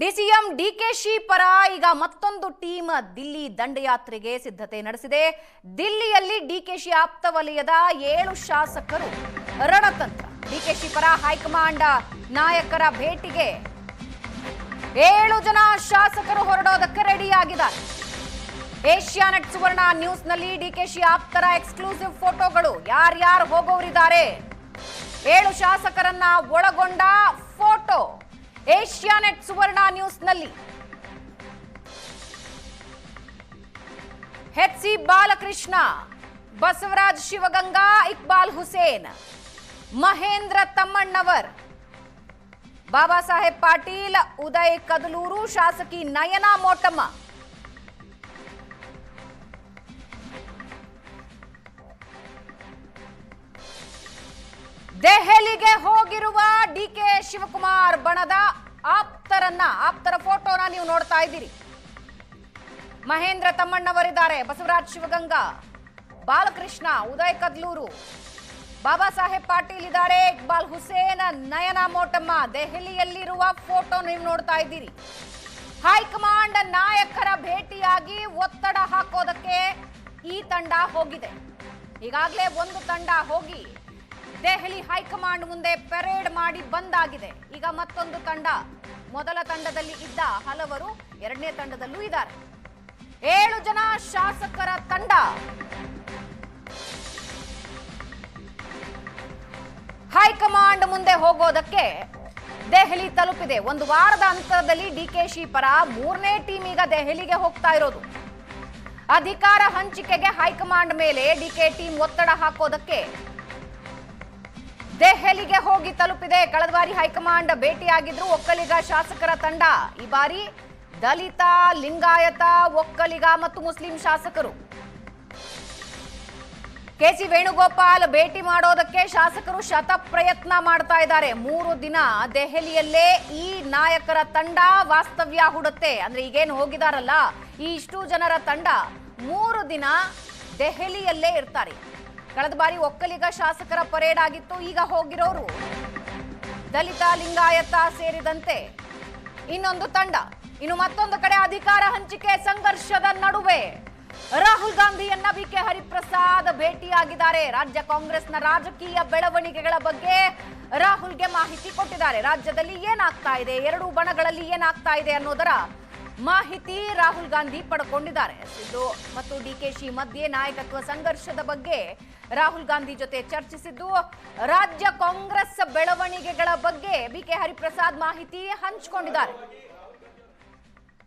DCM DKShi ಪರ ಈಗ ಮತ್ತೊಂದು ಟೀಮ್ ದಿಲ್ಲಿ ದಂಡಯಾತ್ರೆಗೆ ಸಿದ್ಧತೆ ನಡೆಸಿದೆ. ದಿಲ್ಲಿಯಲ್ಲಿ ಡಿಕೆಶಿ ಆಪ್ತ ವಲಯದ ಏಳು ಶಾಸಕರು ರಣತಂತ್ರ. ಡಿಕೆಶಿ ಪರ ಹೈಕಮಾಂಡ್ ನಾಯಕರ ಭೇಟಿಗೆ ಏಳು ಜನ ಶಾಸಕರು ಹೊರಡೋದಕ್ಕೆ ರೆಡಿಯಾಗಿದ್ದಾರೆ. ಏಷ್ಯಾನೆಟ್ ಸುವರ್ಣ ನ್ಯೂಸ್ನಲ್ಲಿ ಡಿಕೆಶಿ ಆಪ್ತರ ಎಕ್ಸ್ಕ್ಲೂಸಿವ್ ಫೋಟೋಗಳು ಯಾರ್ಯಾರು ಹೋಗೋರಿದ್ದಾರೆ? ಏಳು ಶಾಸಕರನ್ನ ಒಳಗೊಂಡ ಫೋಟೋ. ಏಷ್ಯಾನೆಟ್ ಸುವರ್ಣ ನ್ಯೂಸ್ನಲ್ಲಿ. ಹೆಚ್ಸಿ ಬಾಲಕೃಷ್ಣ, ಬಸವರಾಜ್ ಶಿವಗಂಗಾ, ಇಕ್ಬಾಲ್ ಹುಸೇನ್, ಮಹೇಂದ್ರ ತಮ್ಮಣ್ಣವರ್, ಬಾಬಾ ಸಾಹೇಬ್ ಪಾಟೀಲ್, ಉದಯ್ ಕದಲೂರು, ಶಾಸಕಿ ನಯನಾ ಮೋಟಮ್ಮ. ದೆಹಲಿಗೆ ಹೋಗಿರುವ ಡಿ ಕೆ ಶಿವಕುಮಾರ್ ಬಣದ ಆಪ್ತರನ್ನ, ಆಪ್ತರ ಫೋಟೋನ ನೀವು ನೋಡ್ತಾ ಇದ್ದೀರಿ. ಮಹೇಂದ್ರ ತಮ್ಮಣ್ಣವರಿದ್ದಾರೆ. ಬಸವರಾಜ್ ಶಿವಗಂಗಾ, ಬಾಲಕೃಷ್ಣ, ಉದಯ್ ಕದ್ಲೂರು, ಬಾಬಾ ಸಾಹೇಬ್ ಪಾಟೀಲ್ ಇದ್ದಾರೆ. ಇಕ್ಬಾಲ್ ಹುಸೇನ್, ನಯನ ಮೋಟಮ್ಮ, ದೆಹಲಿಯಲ್ಲಿರುವ ಫೋಟೋ ನೀವು ನೋಡ್ತಾ ಇದ್ದೀರಿ. ಹೈಕಮಾಂಡ್ ನಾಯಕರ ಭೇಟಿಯಾಗಿ ಒತ್ತಡ ಹಾಕೋದಕ್ಕೆ ಈ ತಂಡ ಹೋಗಿದೆ. ಈಗಾಗಲೇ ಒಂದು ತಂಡ ಹೋಗಿ ದೆಹಲಿ ಹೈಕಮಾಂಡ್ ಮುಂದೆ ಪೆರೇಡ್ ಮಾಡಿ ಬಂದಾಗಿದೆ. ಈಗ ಮತ್ತೊಂದು ತಂಡ. ಮೊದಲ ತಂಡದಲ್ಲಿ ಇದ್ದ ಹಲವರು ಎರಡನೇ ತಂಡದಲ್ಲೂ ಇದ್ದಾರೆ. ಏಳು ಜನ ಶಾಸಕರ ತಂಡ. ಹೈಕಮಾಂಡ್ ಮುಂದೆ ಹೋಗೋದಕ್ಕೆ ದೆಹಲಿ ತಲುಪಿದೆ. ಒಂದು ವಾರದ ಅಂತರದಲ್ಲಿ ಡಿಕೆಶಿ ಪರ ಮೂರನೇ ಟೀಮ್ ಈಗ ದೆಹಲಿಗೆ ಹೋಗ್ತಾ ಇರೋದು. ಅಧಿಕಾರ ಹಂಚಿಕೆಗೆ ಹೈಕಮಾಂಡ್ ಮೇಲೆ ಡಿಕೆ ಟೀಮ್ ಒತ್ತಡ ಹಾಕೋದಕ್ಕೆ ದೆಹಲಿಗೆ ಹೋಗಿ ತಲುಪಿದೆ. ಕಳೆದ ಬಾರಿ ಹೈಕಮಾಂಡ್ ಭೇಟಿಯಾಗಿದ್ರು, ಒಕ್ಕಲಿಗ ಶಾಸಕರ ತಂಡ. ಈ ಬಾರಿ ದಲಿತ, ಲಿಂಗಾಯತ, ಒಕ್ಕಲಿಗ ಮತ್ತು ಮುಸ್ಲಿಂ ಶಾಸಕರು. ಕೆಸಿ ವೇಣುಗೋಪಾಲ್ ಭೇಟಿ ಮಾಡೋದಕ್ಕೆ ಶಾಸಕರು ಶತ ಪ್ರಯತ್ನ ಮಾಡ್ತಾ ಇದ್ದಾರೆ. ಮೂರು ದಿನ ದೆಹಲಿಯಲ್ಲೇ ಈ ನಾಯಕರ ತಂಡ ವಾಸ್ತವ್ಯ ಹುಡುತ್ತೆ. ಅಂದ್ರೆ ಈಗೇನು ಹೋಗಿದಾರಲ್ಲ, ಈ ಇಷ್ಟು ಜನರ ತಂಡ ಮೂರು ದಿನ ದೆಹಲಿಯಲ್ಲೇ ಇರ್ತಾರೆ. ಕಳೆದ ಬಾರಿ ಒಕ್ಕಲಿಗ ಶಾಸಕರ ಪರೇಡ್ ಆಗಿತ್ತು, ಈಗ ಹೋಗಿರೋರು ದಲಿತ ಲಿಂಗಾಯತ ಸೇರಿದಂತೆ ಇನ್ನೊಂದು ತಂಡ. ಇನ್ನು ಮತ್ತೊಂದು ಕಡೆ ಅಧಿಕಾರ ಹಂಚಿಕೆ ಸಂಘರ್ಷದ ನಡುವೆ ರಾಹುಲ್ ಗಾಂಧಿಯನ್ನ ಬಿ ಕೆ ಹರಿಪ್ರಸಾದ್ ಭೇಟಿಯಾಗಿದ್ದಾರೆ. ರಾಜ್ಯ ಕಾಂಗ್ರೆಸ್ನ ರಾಜಕೀಯ ಬೆಳವಣಿಗೆಗಳ ಬಗ್ಗೆ ರಾಹುಲ್ಗೆ ಮಾಹಿತಿ ಕೊಟ್ಟಿದ್ದಾರೆ. ರಾಜ್ಯದಲ್ಲಿ ಏನಾಗ್ತಾ ಇದೆ? ಎರಡು ಬಣಗಳಲ್ಲಿ ಏನಾಗ್ತಾ ಇದೆ ಅನ್ನೋದರ ಮಾಹಿತಿ ರಾಹುಲ್ ಗಾಂಧಿ ಪಡ್ಕೊಂಡಿದ್ದಾರೆ. ಸಿದ್ದು ಮತ್ತು ಡಿಕೆಶಿ ಮಧ್ಯೆ ನಾಯಕತ್ವ ಸಂಘರ್ಷದ ಬಗ್ಗೆ ರಾಹುಲ್ ಗಾಂಧಿ ಜೊತೆ ಚರ್ಚಿಸಿದ್ದು ರಾಜ್ಯ ಕಾಂಗ್ರೆಸ್ ಬೆಳವಣಿಗೆಗಳ ಬಗ್ಗೆ ಬಿ ಕೆ ಹರಿಪ್ರಸಾದ್ ಮಾಹಿತಿ ಹಂಚಿಕೊಂಡಿದ್ದಾರೆ.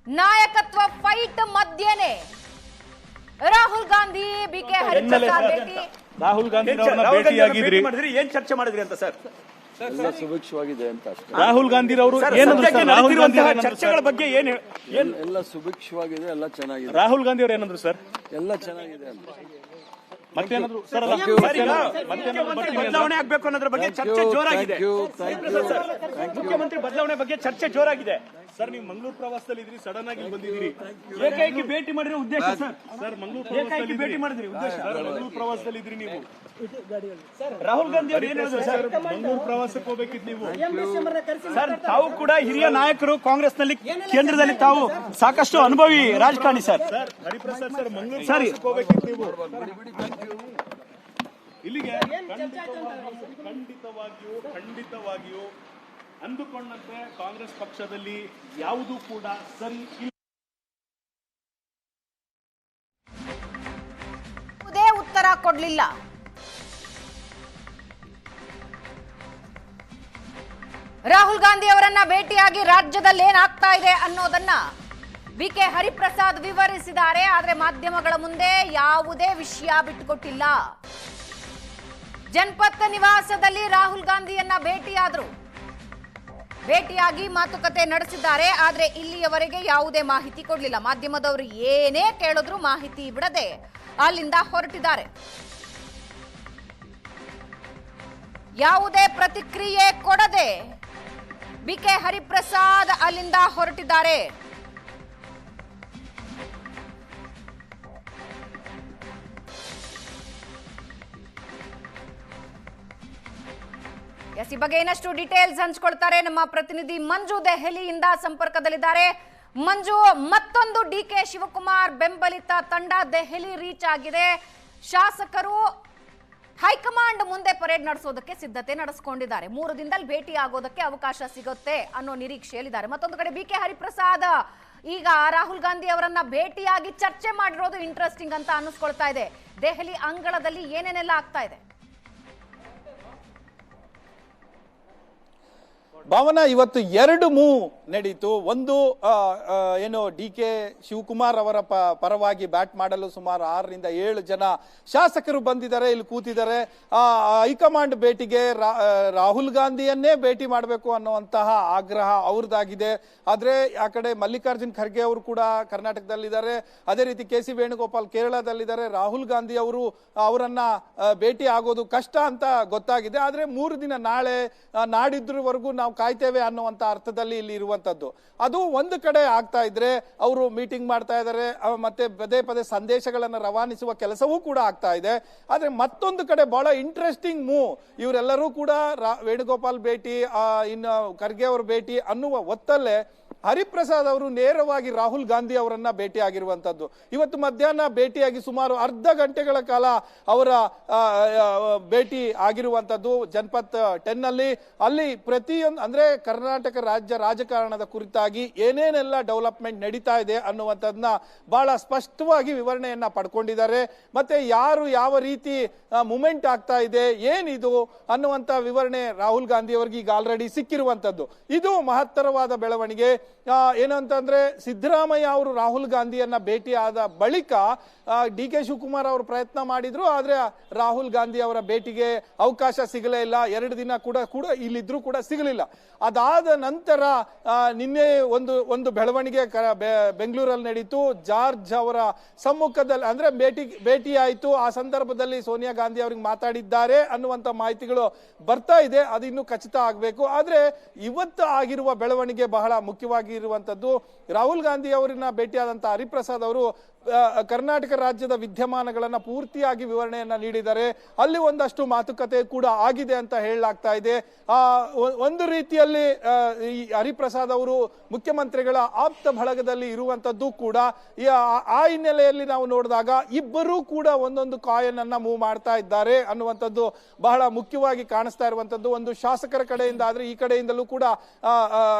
ನಾಯಕತ್ವ ಫೈಟ್ ಮಧ್ಯೆನೆ ರಾಹುಲ್ ಗಾಂಧಿ ಬಿಕೆ ಹರಿಪ್ರಸಾದ್ ಭೇಟಿ. ರಾಹುಲ್ ಗಾಂಧಿ ಭೇಟಿಯಾಗಿದ್ರಿ. ಏನ್ ಚರ್ಚೆ ಮಾಡಿದ್ರಿ ಅಂತ ಸರ್? ಎಲ್ಲ ಸುಭಿಕ್ಷವಾಗಿದೆ ಅಂತ ಅಷ್ಟೇ. ರಾಹುಲ್ ಗಾಂಧಿ ಅವರು ಸರ್, ಸರ್ ರಾಹುಲ್ ಗಾಂಧಿ ನಡೆದಿರುವಂತಹ ಚರ್ಚೆಗಳ ಬಗ್ಗೆ ಏನ್ ಎಲ್ಲ ಸುಭಿಕ್ಷವಾಗಿದೆ ಎಲ್ಲ ಚೆನ್ನಾಗಿದೆ. ರಾಹುಲ್ ಗಾಂಧಿ ಅವರು ಏನಂದ್ರು ಸರ್? ಎಲ್ಲ ಚೆನ್ನಾಗಿದೆ ಅಂತ. ಮತ್ತೇನಾದ್ರು ಸರ್. ಬದಲಾವಣೆ ಆಗ್ಬೇಕು ಅನ್ನೋದ್ರ ಬಗ್ಗೆ ಚರ್ಚೆ ಜೋರಾಗಿದೆ. ಮುಖ್ಯಮಂತ್ರಿ ಬದಲಾವಣೆ ಬಗ್ಗೆ ಚರ್ಚೆ ಜೋರಾಗಿದೆ ಸರ್ ನೀವು ಮಂಗಳೂರು ಪ್ರವಾಸದಲ್ಲಿ ಇದ್ರಿ ಸಡನ್ ಆಗಿ ಇಲ್ಲಿ ಬಂದಿದ್ದೀರಿ. ಏಕೈಕಿ ಭೇಟಿ ಮಾಡಿರೋ ಉದ್ದೇಶ ಸರ್ ಸರ್ ಮಂಗಳೂರು ಪ್ರವಾಸದಲ್ಲಿ ಭೇಟಿ ಮಾಡಿದ್ರಿ ಉದ್ದೇಶ. ಸರ್ ಮಂಗಳೂರು ಪ್ರವಾಸದಲ್ಲಿ ಇದ್ರಿ ನೀವು. ರಾಹುಲ್ ಗಾಂಧಿ ಅವರು ಏನ್ ಹೇಳಿದ್ರು ಸರ್ ಮಂಗಳೂರು ಪ್ರವಾಸಕ್ಕೆ ಹೋಗ್ಬೇಕಿದ್ ನೀವು. ಸರ್ ತಾವು ಕೂಡ ಹಿರಿಯ ನಾಯಕರು ಕಾಂಗ್ರೆಸ್ನಲ್ಲಿ ಕೇಂದ್ರದಲ್ಲಿ ತಾವು ಸಾಕಷ್ಟು ಅನುಭವಿ ರಾಜಕಾರಣಿ sir sir Hariprasad sir Mangaluru ಸರಿ. ನೀವು. ಇಲ್ಲಿಗೆ ಖಂಡಿತವಾಗಿಯೂ ಖಂಡಿತವಾಗಿಯೂ ಖಂಡಿತವಾಗಿಯೂ ಅಂದುಕೊಂಡಂತೆ ಕಾಂಗ್ರೆಸ್ ಪಕ್ಷದಲ್ಲಿ ಯಾವುದೂ ಕೂಡ ಸರಿ ಉತ್ತರ ಕೊಡಲಿಲ್ಲ. ರಾಹುಲ್ ಗಾಂಧಿ ಅವರನ್ನ ಭೇಟಿಯಾಗಿ ರಾಜ್ಯದಲ್ಲಿ ಏನಾಗ್ತಾ ಇದೆ ಅನ್ನೋದನ್ನ ವಿ ಕೆ ಹರಿಪ್ರಸಾದ್ ವಿವರಿಸಿದ್ದಾರೆ. ಆದರೆ ಮಾಧ್ಯಮಗಳ ಮುಂದೆ ಯಾವುದೇ ವಿಷಯ ಬಿಟ್ಟುಕೊಟ್ಟಿಲ್ಲ. ಜನ್ಪತ್ ನಿವಾಸದಲ್ಲಿ ರಾಹುಲ್ ಗಾಂಧಿಯನ್ನ ಭೇಟಿಯಾದ್ರು. ಭೇಟಿಯಾಗಿ ಮಾತುಕತೆ ನಡೆಸಿದ್ದಾರೆ, ಆದರೆ ಇಲ್ಲಿಯವರೆಗೆ ಯಾವುದೇ ಮಾಹಿತಿ ಕೊಡಲಿಲ್ಲ. ಮಾಧ್ಯಮದವರು ಏನೇ ಕೇಳಿದ್ರು ಮಾಹಿತಿ ಬಿಡದೆ ಅಲ್ಲಿಂದ ಹೊರಟಿದ್ದಾರೆ. ಯಾವುದೇ ಪ್ರತಿಕ್ರಿಯೆ ಕೊಡದೆ ಬಿ ಕೆ ಹರಿಪ್ರಸಾದ್ ಅಲ್ಲಿಂದ ಹೊರಟಿದ್ದಾರೆ. ಈ ಬಗ್ಗೆ ಇನ್ನಷ್ಟು ಡೀಟೇಲ್ಸ್ ಹಂಚ್ಕೊಳ್ತಾರೆ ನಮ್ಮ ಪ್ರತಿನಿಧಿ ಮಂಜು ದೆಹಲಿಯಿಂದ ಸಂಪರ್ಕದಲ್ಲಿದ್ದಾರೆ. ಮಂಜು, ಮತ್ತೊಂದು ಡಿ ಕೆ ಶಿವಕುಮಾರ್ ಬೆಂಬಲಿತ ತಂಡ ದೆಹಲಿ ರೀಚ್ ಆಗಿದೆ. ಶಾಸಕರು ಹೈಕಮಾಂಡ್ ಮುಂದೆ ಪರೇಡ್ ನಡೆಸೋದಕ್ಕೆ ಸಿದ್ಧತೆ ನಡೆಸಿಕೊಂಡಿದ್ದಾರೆ. ಮೂರು ದಿನದಲ್ಲಿ ಭೇಟಿ ಆಗೋದಕ್ಕೆ ಅವಕಾಶ ಸಿಗುತ್ತೆ ಅನ್ನೋ ನಿರೀಕ್ಷೆಯಲ್ಲಿದ್ದಾರೆ. ಮತ್ತೊಂದು ಕಡೆ ಬಿ ಕೆ ಹರಿಪ್ರಸಾದ್, ಈಗ ರಾಹುಲ್ ಗಾಂಧಿ ಅವರನ್ನ ಭೇಟಿಯಾಗಿ ಚರ್ಚೆ ಮಾಡಿರೋದು ಇಂಟ್ರೆಸ್ಟಿಂಗ್ ಅಂತ ಅನ್ನಿಸ್ಕೊಳ್ತಾ ಇದೆ. ದೆಹಲಿ ಅಂಗಳದಲ್ಲಿ ಏನೇನೆಲ್ಲ ಆಗ್ತಾ ಇದೆ? ಭಾವನ ಇವತ್ತು ಎರಡು ಮೂ ನಡೀತು. ಒಂದು ಏನು ಡಿ ಕೆ ಶಿವಕುಮಾರ್ ಅವರ ಪರವಾಗಿ ಬ್ಯಾಟ್ ಮಾಡಲು ಸುಮಾರು ಆರರಿಂದ ಏಳು ಜನ ಶಾಸಕರು ಬಂದಿದ್ದಾರೆ, ಇಲ್ಲಿ ಕೂತಿದ್ದಾರೆ. ಹೈಕಮಾಂಡ್ ಭೇಟಿಗೆ ರಾಹುಲ್ ಗಾಂಧಿಯನ್ನೇ ಭೇಟಿ ಮಾಡಬೇಕು ಅನ್ನುವಂತಹ ಆಗ್ರಹ ಅವ್ರದ್ದಾಗಿದೆ. ಆದರೆ ಆ ಕಡೆ ಮಲ್ಲಿಕಾರ್ಜುನ್ ಖರ್ಗೆ ಅವರು ಕೂಡ ಕರ್ನಾಟಕದಲ್ಲಿದ್ದಾರೆ. ಅದೇ ರೀತಿ ಕೆ ಸಿ ವೇಣುಗೋಪಾಲ್ ಕೇರಳದಲ್ಲಿದ್ದಾರೆ. ರಾಹುಲ್ ಗಾಂಧಿ ಅವರು ಅವರನ್ನ ಭೇಟಿ ಆಗೋದು ಕಷ್ಟ ಅಂತ ಗೊತ್ತಾಗಿದೆ. ಆದರೆ ಮೂರು ದಿನ ನಾಳೆ ನಾಡಿದ್ರವರೆಗೂ ನಾವು ಕಾಯ್ತೇವೆ ಅನ್ನುವಂತ ಅರ್ಥದಲ್ಲಿ ಇಲ್ಲಿ ಇರುವಂತದ್ದು. ಅದು ಒಂದು ಕಡೆ ಆಗ್ತಾ ಇದ್ರೆ ಅವರು ಮೀಟಿಂಗ್ ಮಾಡ್ತಾ ಇದ್ದಾರೆ ಮತ್ತೆ ಪದೇ ಪದೇ ಸಂದೇಶಗಳನ್ನು ರವಾನಿಸುವ ಕೆಲಸವೂ ಕೂಡ ಆಗ್ತಾ ಇದೆ. ಆದರೆ ಮತ್ತೊಂದು ಕಡೆ ಬಹಳ ಇಂಟ್ರೆಸ್ಟಿಂಗ್ ಮೂವ್ ಇವರೆಲ್ಲರೂ ಕೂಡ ರಾ- ವೇಣುಗೋಪಾಲ್ ಭೇಟಿ ಇನ್ನು ಖರ್ಗೆ ಅವ್ರ ಭೇಟಿ ಅನ್ನುವ ಒತ್ತಲ್ಲೇ ಹರಿಪ್ರಸಾದ್ ಅವರು ನೇರವಾಗಿ ರಾಹುಲ್ ಗಾಂಧಿ ಅವರನ್ನ ಭೇಟಿ ಆಗಿರುವಂತದ್ದು ಇವತ್ತು ಮಧ್ಯಾಹ್ನ ಭೇಟಿಯಾಗಿ ಸುಮಾರು ಅರ್ಧ ಗಂಟೆಗಳ ಕಾಲ ಅವರ ಭೇಟಿ ಆಗಿರುವಂತದ್ದು ಜನಪತ್ ಟೆನ್ ಅಲ್ಲಿ ಅಲ್ಲಿ ಪ್ರತಿಯೊಂದು, ಅಂದ್ರೆ ಕರ್ನಾಟಕ ರಾಜ್ಯ ರಾಜಕಾರಣದ ಕುರಿತಾಗಿ ಏನೇನೆಲ್ಲ ಡೆವಲಪ್ಮೆಂಟ್ ನಡೀತಾ ಇದೆ ಅನ್ನುವಂಥದ್ದನ್ನ ಬಹಳ ಸ್ಪಷ್ಟವಾಗಿ ವಿವರಣೆಯನ್ನ ಪಡ್ಕೊಂಡಿದ್ದಾರೆ. ಮತ್ತೆ ಯಾರು ಯಾವ ರೀತಿ ಮೂಮೆಂಟ್ ಆಗ್ತಾ ಇದೆ, ಏನಿದು ಅನ್ನುವಂತ ವಿವರಣೆ ರಾಹುಲ್ ಗಾಂಧಿ ಅವರಿಗೆ ಈಗ ಆಲ್ರೆಡಿ ಸಿಕ್ಕಿರುವಂತದ್ದು. ಇದು ಮಹತ್ತರವಾದ ಬೆಳವಣಿಗೆ. ಆ, ಏನು ಅಂತಂದ್ರೆ ಸಿದ್ದರಾಮಯ್ಯ ಅವರು ರಾಹುಲ್ ಗಾಂಧಿಯನ್ನ ಭೇಟಿ ಆದ ಬಳಿಕ ಡಿ ಕೆ ಶಿವಕುಮಾರ್ ಅವರು ಪ್ರಯತ್ನ ಮಾಡಿದ್ರು ಆದ್ರೆ ರಾಹುಲ್ ಗಾಂಧಿ ಅವರ ಭೇಟಿಗೆ ಅವಕಾಶ ಸಿಗಲೇ ಇಲ್ಲ. ಎರಡು ದಿನ ಕೂಡ ಕೂಡ ಇಲ್ಲಿದ್ರು ಕೂಡ ಸಿಗಲಿಲ್ಲ. ಅದಾದ ನಂತರ ನಿನ್ನೆ ಒಂದು ಒಂದು ಬೆಳವಣಿಗೆ ಬೆಂಗಳೂರಲ್ಲಿ ನಡೀತು. ಜಾರ್ಜ್ ಅವರ ಸಮ್ಮುಖದಲ್ಲಿ ಅಂದ್ರೆ ಭೇಟಿ ಭೇಟಿ ಆಯಿತು ಆ ಸಂದರ್ಭದಲ್ಲಿ ಸೋನಿಯಾ ಗಾಂಧಿ ಅವ್ರಿಗೆ ಮಾತಾಡಿದ್ದಾರೆ ಅನ್ನುವಂತ ಮಾಹಿತಿಗಳು ಬರ್ತಾ ಇದೆ. ಅದು ಇನ್ನೂ ಖಚಿತ ಆಗಬೇಕು. ಆದ್ರೆ ಇವತ್ತು ಆಗಿರುವ ಬೆಳವಣಿಗೆ ಬಹಳ ಮುಖ್ಯವಾಗಿ ಇರುವಂತದ್ದು ರಾಹುಲ್ ಗಾಂಧಿ ಅವರನ್ನ ಭೇಟಿಯಾದಂಥ ಹರಿಪ್ರಸಾದ್ ಅವರು ಕರ್ನಾಟಕ ರಾಜ್ಯದ ವಿದ್ಯಮಾನಗಳನ್ನ ಪೂರ್ತಿಯಾಗಿ ವಿವರಣೆಯನ್ನ ನೀಡಿದ್ದಾರೆ. ಅಲ್ಲಿ ಒಂದಷ್ಟು ಮಾತುಕತೆ ಕೂಡ ಆಗಿದೆ ಅಂತ ಹೇಳಲಾಗ್ತಾ ಇದೆ. ಒಂದು ರೀತಿಯಲ್ಲಿ ಈ ಹರಿಪ್ರಸಾದ್ ಅವರು ಮುಖ್ಯಮಂತ್ರಿಗಳ ಆಪ್ತ ಬಳಗದಲ್ಲಿ ಇರುವಂತದ್ದು ಕೂಡ ಆ- ಹಿನ್ನೆಲೆಯಲ್ಲಿ ನಾವು ನೋಡಿದಾಗ ಇಬ್ಬರೂ ಕೂಡ ಒಂದೊಂದು ಕಾಯನ್ ಅನ್ನ ಮೂವ್ ಮಾಡ್ತಾ ಇದ್ದಾರೆ ಅನ್ನುವಂಥದ್ದು ಬಹಳ ಮುಖ್ಯವಾಗಿ ಕಾಣಿಸ್ತಾ ಇರುವಂತದ್ದು ಒಂದು ಶಾಸಕರ ಕಡೆಯಿಂದ ಆದ್ರೆ ಈ ಕಡೆಯಿಂದಲೂ ಕೂಡ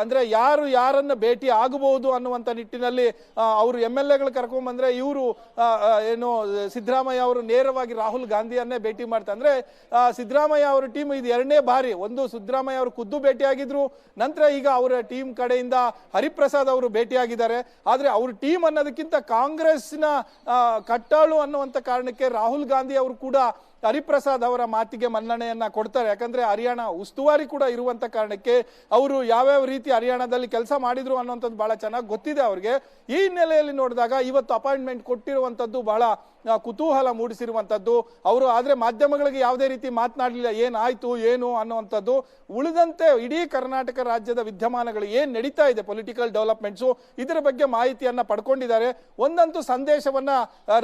ಅಂದ್ರೆ ಯಾರು ಯಾರನ್ನ ಭೇಟಿ ಆಗಬಹುದು ಅನ್ನುವಂಥ ನಿಟ್ಟಿನಲ್ಲಿ ಅವರು ಎಂ ಎಲ್ ಎಗಳು ಕರ್ಕೊಂಡ್ಬಂದ್ರೆ ಇವರು ಏನು, ಸಿದ್ದರಾಮಯ್ಯ ಅವರು ನೇರವಾಗಿ ರಾಹುಲ್ ಗಾಂಧಿಯನ್ನೇ ಭೇಟಿ ಮಾಡ್ತಾರೆ. ಅಂದ್ರೆ ಸಿದ್ದರಾಮಯ್ಯ ಅವರ ಟೀಮ್ ಇದು ಎರಡನೇ ಬಾರಿ, ಒಂದು ಸಿದ್ದರಾಮಯ್ಯ ಅವರು ಖುದ್ದು ಭೇಟಿಯಾಗಿದ್ರು ನಂತರ ಈಗ ಅವರ ಟೀಮ್ ಕಡೆಯಿಂದ ಹರಿಪ್ರಸಾದ್ ಅವರು ಭೇಟಿಯಾಗಿದ್ದಾರೆ ಆದರೆ ಅವ್ರ ಟೀಮ್ ಅನ್ನೋದಕ್ಕಿಂತ ಕಾಂಗ್ರೆಸ್ನ ಕಟ್ಟಾಳು ಅನ್ನುವಂಥ ಕಾರಣಕ್ಕೆ ರಾಹುಲ್ ಗಾಂಧಿ ಅವರು ಕೂಡ ಹರಿಪ್ರಸಾದ್ ಅವರ ಮಾತಿಗೆ ಮನ್ನಣೆಯನ್ನ ಕೊಡ್ತಾರೆ. ಯಾಕಂದ್ರೆ ಹರಿಯಾಣ ಉಸ್ತುವಾರಿ ಕೂಡ ಇರುವಂತ ಕಾರಣಕ್ಕೆ ಅವರು ಯಾವ್ಯಾವ ರೀತಿ ಹರಿಯಾಣದಲ್ಲಿ ಕೆಲಸ ಮಾಡಿದ್ರು ಅನ್ನುವಂಥದ್ದು ಬಹಳ ಚೆನ್ನಾಗಿ ಗೊತ್ತಿದೆ ಅವ್ರಿಗೆ. ಈ ಹಿನ್ನೆಲೆಯಲ್ಲಿ ನೋಡಿದಾಗ ಇವತ್ತು ಅಪಾಯಿಂಟ್ಮೆಂಟ್ ಕೊಟ್ಟಿರುವಂತದ್ದು ಬಹಳ ಕುತೂಹಲ ಮೂಡಿಸಿರುವಂಥದ್ದು. ಅವರು ಆದ್ರೆ ಮಾಧ್ಯಮಗಳಿಗೆ ಯಾವುದೇ ರೀತಿ ಮಾತನಾಡಲಿಲ್ಲ. ಏನಾಯಿತು ಏನು ಅನ್ನುವಂಥದ್ದು. ಉಳಿದಂತೆ ಇಡೀ ಕರ್ನಾಟಕ ರಾಜ್ಯದ ವಿದ್ಯಮಾನಗಳು ಏನು ನಡೀತಾ ಇದೆ ಪೊಲಿಟಿಕಲ್ ಡೆವಲಪ್ಮೆಂಟ್ಸು ಇದರ ಬಗ್ಗೆ ಮಾಹಿತಿಯನ್ನ ಪಡ್ಕೊಂಡಿದ್ದಾರೆ. ಒಂದಂತೂ ಸಂದೇಶವನ್ನ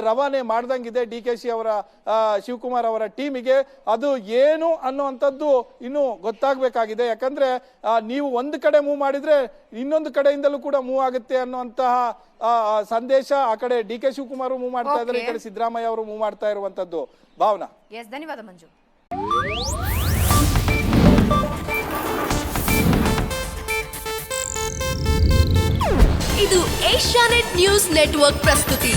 ರವಾನೆ ಮಾಡ್ದಂಗಿದೆ ಡಿ ಕೆ ಶಿ ಅವರ ಶಿವಕುಮಾರ್ ಅವರ ಟೀಮಿಗೆ. ಅದು ಏನು ಅನ್ನುವಂಥದ್ದು ಇನ್ನೂ ಗೊತ್ತಾಗಬೇಕಾಗಿದೆ. ಯಾಕಂದ್ರೆ ನೀವು ಒಂದು ಕಡೆ ಮೂವ್ ಮಾಡಿದ್ರೆ ಇನ್ನೊಂದು ಕಡೆಯಿಂದಲೂ ಕೂಡ ಮೂವ್ ಆಗುತ್ತೆ ಅನ್ನುವಂತಹ ಸಂದೇಶ ಆ ಕಡೆ ಡಿ ಕೆ ಶಿವಕುಮಾರ್ ಮೂವ್ ಮಾಡ್ತಾ ಇದ್ದಾರೆ ಈ. ಕಡೆ ಸಿದ್ದರಾಮಯ್ಯ ಅವರು ಮೂವ್ ಮಾಡ್ತಾ ಇರುವಂತದ್ದು. ಭಾವನಾ. ಎಸ್ ಧನ್ಯವಾದ ಮಂಜು. ಇದು ಏಷ್ಯಾನೆಟ್ ನ್ಯೂಸ್ ನೆಟ್ವರ್ಕ್ ಪ್ರಸ್ತುತಿ.